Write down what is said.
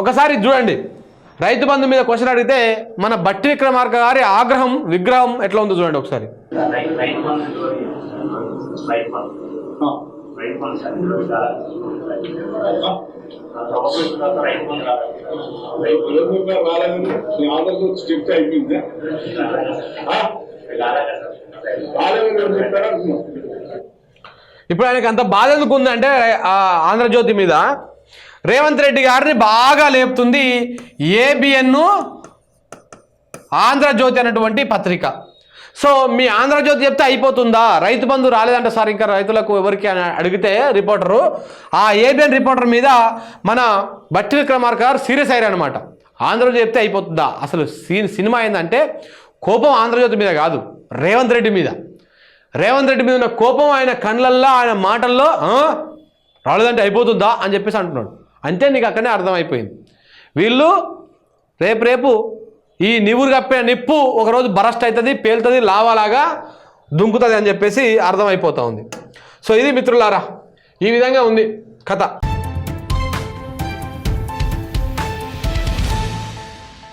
ఒకసారి చూడండి. రైతు బంధు మీద క్వశ్చన్ అడిగితే మన బట్టి విక్రమార్క గారి ఆగ్రహం విగ్రహం ఎట్లా ఉందో చూడండి ఒకసారి. ఇప్పుడు ఆయనకి అంత బాధ ఎందుకు ఉందంటే ఆ ఆంధ్రజ్యోతి మీద రేవంత్ రెడ్డి గారిని బాగా లేపుతుంది ఏబిఎన్ ఆంధ్రజ్యోతి అనేటువంటి పత్రిక. సో మీ ఆంధ్రజ్యోతి చెప్తే అయిపోతుందా? రైతు బంధు రాలేదంట సార్ ఇంకా రైతులకు ఎవరికి అని అడిగితే రిపోర్టరు. ఆ ఏబిఎన్ రిపోర్టర్ మీద మన బట్టి విక్రమార్ గారు సీరియస్ అయ్యారనమాట ఆంధ్రజ్యోతి చెప్తే అయిపోతుందా? అసలు సీన్ సినిమా ఏంటంటే కోపం ఆంధ్రజ్యోతి మీద కాదు రేవంత్ రెడ్డి మీద. రేవంత్ రెడ్డి మీద ఉన్న కోపం ఆయన కళ్ళల్లో ఆయన మాటల్లో రాలేదంటే అయిపోతుందా అని చెప్పేసి అంటున్నాడు. అంతే నీకు అక్కడనే అర్థమైపోయింది. వీళ్ళు రేపు రేపు ఈ నివురు కప్పే నిప్పు ఒకరోజు బరస్ట్ అవుతుంది పేలుతుంది లావాలాగా దుంకుతుంది అని చెప్పేసి అర్థమైపోతూ ఉంది. సో ఇది మిత్రులారా ఈ విధంగా ఉంది కథ.